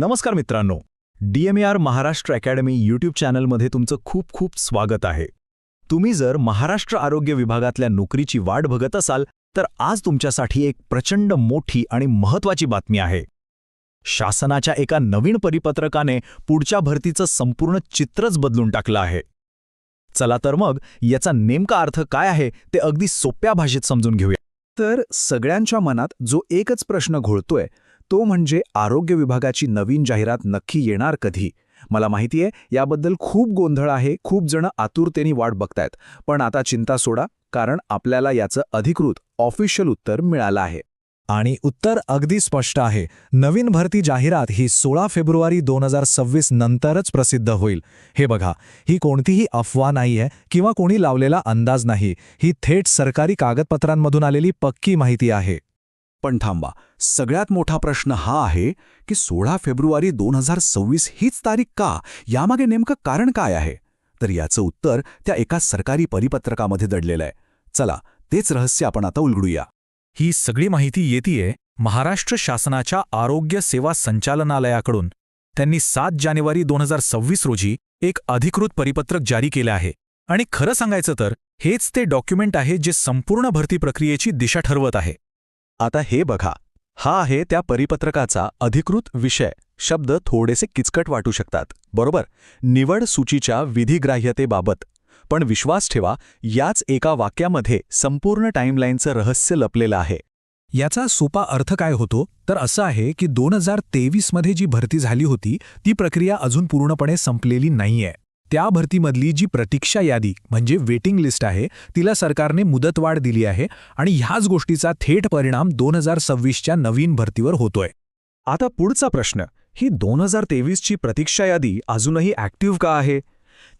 नमस्कार मित्रांनो. DMR Maharashtra academy YouTube चॅनलमध्ये तुमचं खूप खूप स्वागत आहे. तुम्ही जर महाराष्ट्र आरोग्य विभागातल्या नोकरीची वाट बघत असाल तर आज तुमच्यासाठी एक प्रचंड मोठी आणि महत्त्वाची बातमी आहे. शासनाच्या एका नवीन परिपत्रकाने पुढच्या भरतीचं संपूर्ण चित्रच बदलून टाकलं आहे. चला तर मग याचा नेमका अर्थ काय आहे ते अगदी सोप्या भाषेत समजून घेऊया. तर सगळ्यांच्या मनात जो एकच प्रश्न घोळतोय तो म्हणजे आरोग्य विभागाची नवीन जाहिरात नक्की येणार कधी? मला माहितीये याबद्दल खूप गोंधळ आहे खूप जण आतुरतेने वाट बघतायत. पण आता चिंता सोडा कारण आपल्याला याचं अधिकृत ऑफिशियल उत्तर मिळालं आहे. आणि उत्तर अगदी स्पष्ट आहे. नवीन भरती जाहिरात ही सोळा फेब्रुवारी दोन हजार सव्वीस नंतरच प्रसिद्ध होईल. हे बघा ही कोणतीही अफवा नाहीये किंवा कोणी लावलेला अंदाज नाही. ही थेट सरकारी कागदपत्रांमधून आलेली पक्की माहिती आहे. पण थांबा सगळ्यात मोठा प्रश्न हा आहे की सोळा फेब्रुवारी दोन हजार सव्वीस हीच तारीख का? यामागे नेमकं कारण काय आहे? तर याचं उत्तर त्या एका सरकारी परिपत्रकामध्ये दडलेलं आहे. चला तेच रहस्य आपण आता उलगडूया. ही सगळी माहिती येतीये महाराष्ट्र शासनाच्या आरोग्य सेवा संचालनालयाकडून. त्यांनी सात जानेवारी दोन हजार सव्वीस रोजी एक अधिकृत परिपत्रक जारी केलं आहे. आणि खरं सांगायचं तर हेच ते डॉक्युमेंट आहे जे संपूर्ण भरती प्रक्रियेची दिशा ठरवत आहे. आता हे बघा. हा आहे त्या परिपत्रकाचा अधिकृत विषय. शब्द थोडेसे किचकट वाटू शकतात. बरोबर? निवड सूचीच्या विधिग्राह्यतेबाबत. पण विश्वास ठेवा याच एका वाक्यामध्ये संपूर्ण टाईमलाईनचं रहस्य लपलेलं आहे. याचा सोपा अर्थ काय होतो? तर असं आहे की दोन हजार तेवीसमध्ये जी भरती झाली होती ती प्रक्रिया अजून पूर्णपणे संपलेली नाहीये. त्या भरतीमधली जी प्रतीक्षा यादी म्हणजे वेटिंग लिस्ट आहे तिला सरकारने मुदतवाढ दिली आहे आणि ह्याच गोष्टीचा थेट परिणाम दोन हजार सव्वीसच्या नवीन भरतीवर होतोय. आता पुढचा प्रश्न ही दोन हजार तेवीसची प्रतीक्षा यादी अजूनही ॲक्टिव्ह का आहे?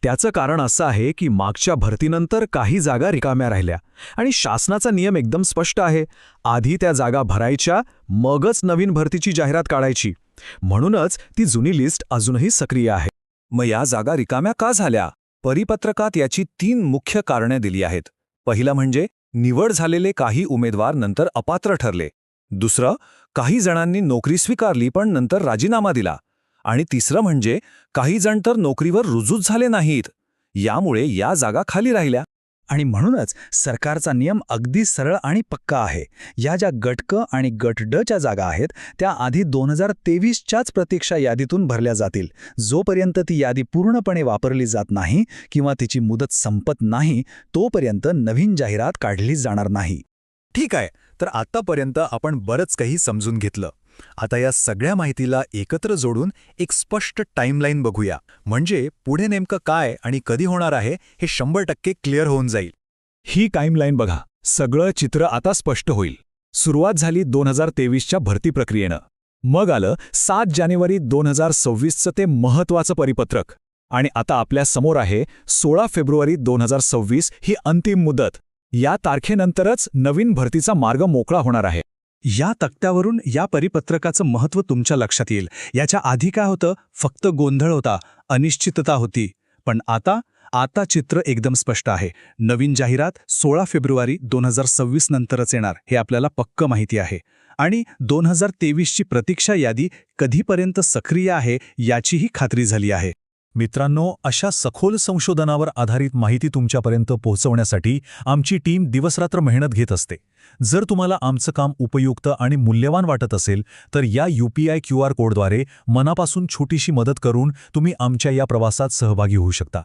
त्याचं कारण असं आहे की मागच्या भरतीनंतर काही जागा रिकाम्या राहिल्या आणि शासनाचा नियम एकदम स्पष्ट आहे आधी त्या जागा भरायच्या मगच नवीन भरतीची जाहिरात काढायची. म्हणूनच ती जुनी लिस्ट अजूनही सक्रिय आहे. मग या जागा रिकाम्या का झाल्या? परिपत्रकात याची तीन मुख्य कारणे दिली आहेत. पहिलं म्हणजे निवड झालेले काही उमेदवार नंतर अपात्र ठरले. दुसरं काही जणांनी नोकरी स्वीकारली पण नंतर राजीनामा दिला. आणि तिसरं म्हणजे काही जण तर नोकरीवर रुजूच झाले नाहीत. यामुळे या जागा खाली राहिल्या. आणि म्हणूनच सरकारचा नियम अगदी सरळ आणि पक्का आहे. या ज्या गटक आणि गट ड च्या जागा आहेत त्या आधी दोन हजार तेवीसच्याच प्रतीक्षा यादीतून भरल्या जातील. जोपर्यंत ती यादी पूर्णपणे वापरली जात नाही किंवा तिची मुदत संपत नाही तोपर्यंत नवीन जाहिरात काढली जाणार नाही. ठीक आहे तर आतापर्यंत आपण बरंच काही समजून घेतलं. आता या सगळ्या माहितीला एकत्र जोडून एक स्पष्ट टाईमलाईन बघूया. म्हणजे पुढे नेमकं काय आणि कधी होणार आहे हे शंभर टक्के क्लिअर होऊन जाईल. ही टाईमलाईन बघा. सगळं चित्र आता स्पष्ट होईल. सुरुवात झाली दोन हजार तेवीसच्या भरती प्रक्रियेनं. मग आलं सात जानेवारी दोन हजार सव्वीसचं ते महत्वाचं परिपत्रक. आणि आता आपल्यासमोर आहे सोळा फेब्रुवारी दोन हजार सव्वीस ही अंतिम मुदत. या तारखेनंतरच नवीन भरतीचा मार्ग मोकळा होणार आहे. या तक्त्यावरून या परिपत्रकाचं महत्त्व तुमच्या लक्षात येईल. याच्या आधी काय होतं? फक्त गोंधळ होता अनिश्चितता होती. पण आता आता चित्र एकदम स्पष्ट आहे. नवीन जाहिरात सोळा फेब्रुवारी दोन हजार सव्वीस नंतरच येणार हे आपल्याला पक्क माहिती आहे. आणि दोन हजार तेवीसची प्रतीक्षा यादी कधीपर्यंत सक्रिय आहे याचीही खात्री झाली आहे. मित्रांनो अशा सखोल संशोधनावर आधारित माहिती तुमच्यापर्यंत पोहोचवण्यासाठी आमची टीम दिवसरात्र मेहनत घेत असते. जर तुम्हाला आमचं काम उपयुक्त आणि मूल्यवान वाटत असेल तर या यूपीआय क्यू आर कोडद्वारे मनापासून छोटीशी मदत करून तुम्ही आमच्या या प्रवासात सहभागी होऊ शकता.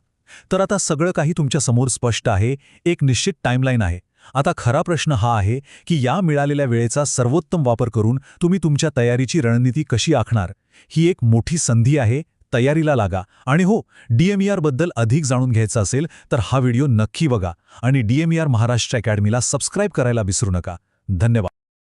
तर आता सगळं काही तुमच्यासमोर स्पष्ट आहे एक निश्चित टाईमलाईन आहे. आता खरा प्रश्न हा आहे की या मिळालेल्या वेळेचा सर्वोत्तम वापर करून तुम्ही तुमच्या तयारीची रणनीती कशी आखणार? ही एक मोठी संधी आहे तयारीला लागा. आणि हो डीएमईआरबद्दल अधिक जाणून घ्यायचं असेल तर हा व्हिडिओ नक्की बघा. आणि डीएमईआर महाराष्ट्र अकॅडमीला सबस्क्राईब करायला विसरू नका. धन्यवाद.